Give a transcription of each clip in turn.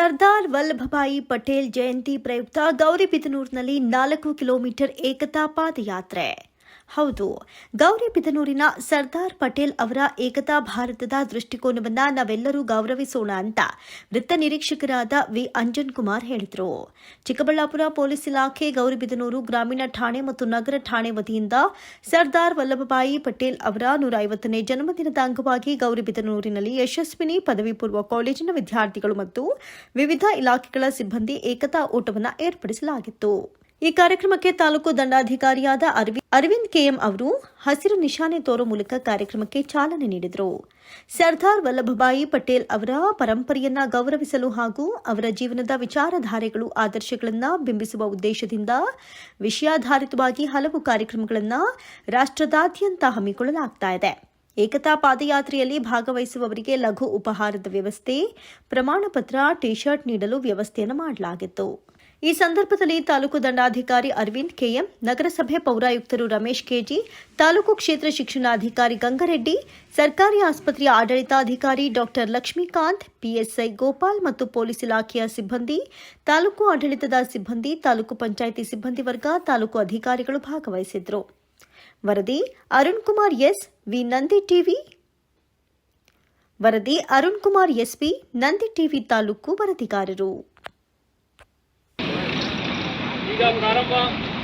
ಸರ್ದಾರ್ ವಲ್ಲಭಭಾಯಿ ಪಟೇಲ್ ಜಯಂತಿ ಪ್ರಯುಕ್ತ ಗೌರಿಬಿದನೂರಿನಲ್ಲಿ ನಾಲ್ಕು ಕಿಲೋಮೀಟರ್ ಏಕತಾ ಪಾದಯಾತ್ರೆ. ಹೌದು. ಗೌರಿಬಿದನೂರಿನ ಸರ್ದಾರ್ ಪಟೇಲ್ ಅವರ ಏಕತಾ ಭಾರತದ ದೃಷ್ಟಿಕೋನವನ್ನ ನಾವೆಲ್ಲರೂ ಗೌರವಿಸೋಣ ಅಂತ ವೃತ್ತ ನಿರೀಕ್ಷಕರಾದ ವಿ. ಅಂಜನ್ ಕುಮಾರ್ ಹೇಳಿದರು. ಚಿಕ್ಕಬಳ್ಳಾಪುರ ಪೊಲೀಸ್ ಇಲಾಖೆ ಗೌರಿಬಿದನೂರು ಗ್ರಾಮೀಣ ಠಾಣೆ ಮತ್ತು ನಗರ ಠಾಣೆ ವತಿಯಿಂದ ಸರ್ದಾರ್ ವಲ್ಲಭಭಾಯಿ ಪಟೇಲ್ ಅವರ ನೂರ ಐವತ್ತನೇ ಜನ್ಮದಿನದ ಅಂಗವಾಗಿ ಗೌರಿಬಿದನೂರಿನಲ್ಲಿ ಯಶಸ್ವಿನಿ ಪದವಿ ಪೂರ್ವ ಕಾಲೇಜಿನ ವಿದ್ಯಾರ್ಥಿಗಳು ಮತ್ತು ವಿವಿಧ ಇಲಾಖೆಗಳ ಸಿಬ್ಬಂದಿ ಏಕತಾ ಓಟವನ್ನು ಏರ್ಪಡಿಸಲಾಗಿತ್ತು. ಈ ಕಾರ್ಯಕ್ರಮಕ್ಕೆ ತಾಲೂಕು ದಂಡಾಧಿಕಾರಿಯಾದ ಅರವಿ- ಅರವಿಂದ್ ಕೆಎಂ ಅವರು ಹಸಿರು ನಿಶಾನೆ ತೋರೋ ಮೂಲಕ ಕಾರ್ಯಕ್ರಮಕ್ಕೆ ಚಾಲನೆ ನೀಡಿದರು. ಸರ್ದಾರ್ ವಲ್ಲಭಭಾಯಿ ಪಟೇಲ್ ಅವರ ಪರಂಪರೆಯನ್ನ ಗೌರವಿಸಲು ಹಾಗೂ ಅವರ ಜೀವನದ ವಿಚಾರಧಾರೆಗಳು, ಆದರ್ಶಗಳನ್ನು ಬಿಂಬಿಸುವ ಉದ್ದೇಶದಿಂದ ವಿಷಯಾಧಾರಿತವಾಗಿ ಹಲವು ಕಾರ್ಯಕ್ರಮಗಳನ್ನು ರಾಷ್ಟ್ರದಾದ್ಯಂತ ಹಮ್ಮಿಕೊಳ್ಳಲಾಗ್ತಾ ಇದೆ. ಏಕತಾ ಪಾದಯಾತ್ರೆಯಲ್ಲಿ ಭಾಗವಹಿಸುವವರಿಗೆ ಲಘು ಉಪಹಾರದ ವ್ಯವಸ್ಥೆ ಪ್ರಮಾಣ ಪತ್ರ ಟಿ ಶರ್ಟ್ ನೀಡಲು ವ್ಯವಸ್ಥೆಯನ್ನು ಮಾಡಲಾಗಿತ್ತು. ಈ ಸಂದರ್ಭದಲ್ಲಿ ತಾಲೂಕು ದಂಡಾಧಿಕಾರಿ ಅರವಿಂದ್ ಕೆಎಂ, ನಗರಸಭೆ ಪೌರಾಯುಕ್ತರು ರಮೇಶ್ ಕೆಜಿ, ತಾಲೂಕು ಕ್ಷೇತ್ರ ಶಿಕ್ಷಣಾಧಿಕಾರಿ ಗಂಗರೆಡ್ಡಿ, ಸರ್ಕಾರಿ ಆಸ್ಪತ್ರೆಯ ಆಡಳಿತಾಧಿಕಾರಿ ಡಾಕ್ಟರ್ ಲಕ್ಷ್ಮೀಕಾಂತ್, ಪಿಎಸ್ಐ ಗೋಪಾಲ್ ಮತ್ತು ಪೊಲೀಸ್ ಇಲಾಖೆಯ ಸಿಬ್ಬಂದಿ, ತಾಲೂಕು ಆಡಳಿತದ ಸಿಬ್ಬಂದಿ, ತಾಲೂಕು ಪಂಚಾಯಿತಿ ಸಿಬ್ಬಂದಿ ವರ್ಗ, ತಾಲೂಕು ಅಧಿಕಾರಿಗಳು ಭಾಗವಹಿಸಿದ್ದರು. ವರದಿ Arun Kumar S, V Nandi TV. ವರದಿ ಅರುಣ್ ಕುಮಾರ್ ಎಸ್ಪಿ, ನಂದಿ ಟಿವಿ ತಾಲೂಕು ವರದಿಗಾರರು. ಈಗ ಪ್ರಾರಂಭ.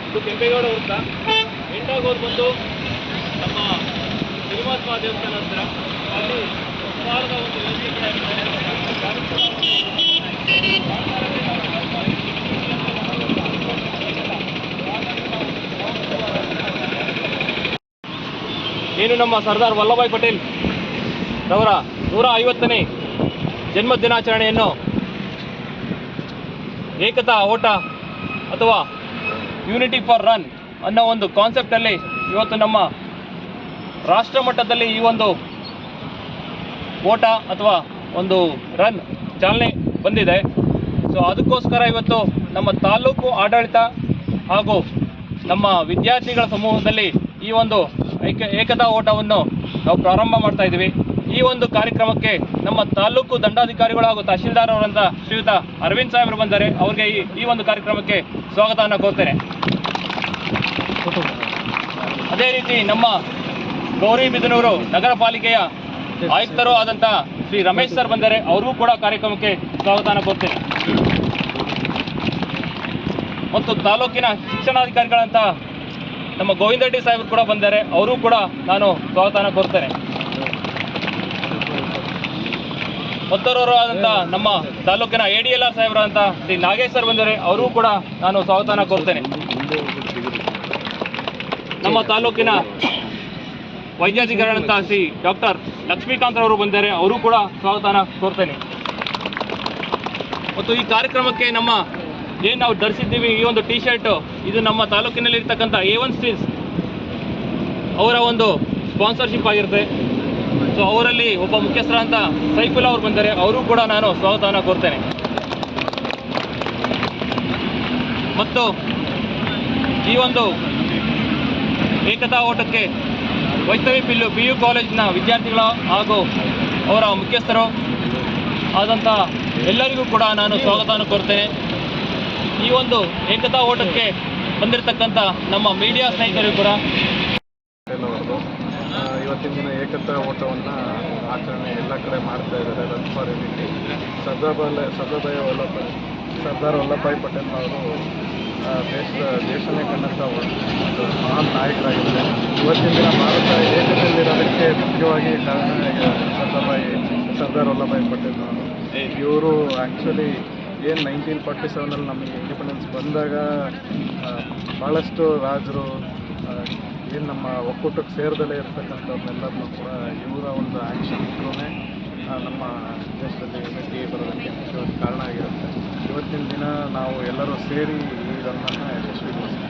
ಇದು ಕೆಂಪೇಗೌಡ ವೃತ್ತ. ಎಂಟಾಗೋದು ಬಂದು ನಮ್ಮ ಶ್ರೀನಿವಾಸ ದೇವಸ್ಥಾನ ಹತ್ರ ಅಲ್ಲಿ ಸರ್ಕಾರದ ಒಂದು ಏನು ನಮ್ಮ ಸರ್ದಾರ್ ವಲ್ಲಭಾಯ್ ಪಟೇಲ್ ರವರ ನೂರ ಐವತ್ತನೇ ಜನ್ಮ ದಿನಾಚರಣೆಯನ್ನು ಏಕತಾ ಓಟ ಅಥವಾ ಯೂನಿಟಿ ಫಾರ್ ರನ್ ಅನ್ನೋ ಒಂದು ಕಾನ್ಸೆಪ್ಟಲ್ಲಿ ಇವತ್ತು ನಮ್ಮ ರಾಷ್ಟ್ರ ಮಟ್ಟದಲ್ಲಿ ಈ ಒಂದು ಓಟ ಅಥವಾ ಒಂದು ರನ್ ಚಾಲನೆ ಬಂದಿದೆ. ಸೊ ಅದಕ್ಕೋಸ್ಕರ ಇವತ್ತು ನಮ್ಮ ತಾಲೂಕು ಆಡಳಿತ ಹಾಗೂ ನಮ್ಮ ವಿದ್ಯಾರ್ಥಿಗಳ ಸಮೂಹದಲ್ಲಿ ಈ ಒಂದು ಏಕ ಏಕತಾ ಓಟವನ್ನು ನಾವು ಪ್ರಾರಂಭ ಮಾಡ್ತಾ ಇದ್ದೀವಿ. ಈ ಒಂದು ಕಾರ್ಯಕ್ರಮಕ್ಕೆ ನಮ್ಮ ತಾಲೂಕು ದಂಡಾಧಿಕಾರಿಗಳು ಹಾಗೂ ತಹಶೀಲ್ದಾರ್ ಅವರಂತ ಶ್ರೀಯುತ ಅರವಿಂದ್ ಸಾಹೇಬರು ಬಂದರೆ ಅವ್ರಿಗೆ ಈ ಈ ಒಂದು ಕಾರ್ಯಕ್ರಮಕ್ಕೆ ಸ್ವಾಗತವನ್ನು ಕೋರ್ತೇನೆ. ಅದೇ ರೀತಿ ನಮ್ಮ ಗೌರಿಬಿದನೂರು ನಗರ ಪಾಲಿಕೆಯ ಆಯುಕ್ತರು ಆದಂಥ ಶ್ರೀ ರಮೇಶ್ ಸರ್ ಬಂದರೆ ಅವ್ರಿಗೂ ಕೂಡ ಕಾರ್ಯಕ್ರಮಕ್ಕೆ ಸ್ವಾಗತವನ್ನು ಕೋರ್ತೇನೆ. ಮತ್ತು ತಾಲೂಕಿನ ಶಿಕ್ಷಣಾಧಿಕಾರಿಗಳಂತ ನಮ್ಮ ಗೋವಿಂದ ರೆಡ್ಡಿ ಸಾಹೇಬರು ಕೂಡ ಬಂದರೆ ಅವರು ಕೂಡ ನಾನು ಸ್ವಾಗತವನ್ನು ಕೋರ್ತೇನೆ. ಆದಂಥ ನಮ್ಮ ತಾಲೂಕಿನ ಎ ಡಿ ಎಲ್ ಆರ್ ಸಾಹೇಬರಾದಂಥ ಶ್ರೀ ನಾಗೇಶ್ವರ್ ಬಂದರೆ ಅವರು ಕೂಡ ನಾನು ಸ್ವಾಗತನ ಕೋರ್ತೇನೆ. ನಮ್ಮ ತಾಲೂಕಿನ ವೈದ್ಯಾಧಿಕಾರಿಗಳಂತ ಶ್ರೀ ಡಾಕ್ಟರ್ ಲಕ್ಷ್ಮೀಕಾಂತ್ ಅವರು ಬಂದರೆ ಅವರು ಕೂಡ ಸ್ವಾಗತನ ಕೋರ್ತೇನೆ. ಮತ್ತು ಈ ಕಾರ್ಯಕ್ರಮಕ್ಕೆ ನಮ್ಮ ಏನು ನಾವು ಧರಿಸಿದ್ದೀವಿ, ಈ ಒಂದು ಟಿ ಶರ್ಟ್ ಇದು ನಮ್ಮ ತಾಲೂಕಿನಲ್ಲಿ ಇರ್ತಕ್ಕಂಥ ಎ ಒನ್ ಸ್ಟೀಲ್ಸ್ ಅವರ ಒಂದು ಸ್ಪಾನ್ಸರ್ಶಿಪ್ ಆಗಿರುತ್ತೆ. ಸೊ ಅವರಲ್ಲಿ ಒಬ್ಬ ಮುಖ್ಯಸ್ಥರ ಅಂತ ಸೈಫುಲ್ಲಾ ಅವರು ಬಂದರೆ ಅವರು ಕೂಡ ನಾನು ಸ್ವಾಗತವನ್ನು ಕೋರ್ತೇನೆ. ಮತ್ತು ಈ ಒಂದು ಏಕತಾ ಓಟಕ್ಕೆ ವೈಷ್ಣವಿ ಪಿಲ್ಲು ಪಿ ಯು ಕಾಲೇಜಿನ ವಿದ್ಯಾರ್ಥಿಗಳು ಹಾಗೂ ಅವರ ಮುಖ್ಯಸ್ಥರು ಆದಂಥ ಎಲ್ಲರಿಗೂ ಕೂಡ ನಾನು ಸ್ವಾಗತವನ್ನು ಕೋರ್ತೇನೆ. ಈ ಒಂದು ಏಕತಾ ಓಟಕ್ಕೆ ಬಂದಿರತಕ್ಕಂಥ ನಮ್ಮ ಮೀಡಿಯಾ ಸ್ನೇಹಿತರಿಗೂ ಕೂಡ ಇವತ್ತಿನ ದಿನ ಏಕತಾ ಓಟವನ್ನು ಆಚರಣೆ ಎಲ್ಲ ಕಡೆ ಮಾಡ್ತಾ ಇದ್ದಾರೆ run for unity Sardar Sardarbhai Sardar Vallabhbhai Sardar Vallabhbhai Patel ಅವರು ದೇಶದ ದೇಶನೇ ಕಂಡಂಥ ಒಂದು ಮಹಾನ್ ನಾಯಕರಾಗಿದ್ದಾರೆ. ಇವತ್ತಿನ ದಿನ ಭಾರತ ಏಕತೆಯಲ್ಲಿರೋದಕ್ಕೆ ಮುಖ್ಯವಾಗಿ ಕಾರಣ ಸರ್ದಾರ್ಭಾಯಿ ಸರ್ದಾರ್ ವಲ್ಲಭಾಯ್ ಪಟೇಲ್ ಅವರು. ಇವರು ಆ್ಯಕ್ಚುಲಿ ಏನು ನೈನ್ಟೀನ್ ಫಾರ್ಟಿ ಸೆವೆನಲ್ಲಿ ನಮಗೆ ಇಂಡಿಪೆಂಡೆನ್ಸ್ ಬಂದಾಗ ಭಾಳಷ್ಟು ರಾಜರು ಏನು ನಮ್ಮ ಒಕ್ಕೂಟಕ್ಕೆ ಸೇರದಲ್ಲೇ ಇರ್ತಕ್ಕಂಥವ್ರನ್ನೆಲ್ಲರನ್ನೂ ಕೂಡ ಇವರ ಒಂದು ಆ್ಯಕ್ಷನ್ ಇದ್ರೂ ನಮ್ಮ ದೇಶದಲ್ಲಿ ಯುನಿಟಿ ಬರೋದಕ್ಕೆ ಮುಖ್ಯವಾದ ಕಾರಣ ಆಗಿರುತ್ತೆ. ಇವತ್ತಿನ ದಿನ ನಾವು ಎಲ್ಲರೂ ಸೇರಿ ರನ್ನನ್ನು ಯಶಸ್ವಿಗೊಳಿಸ್ತೀವಿ.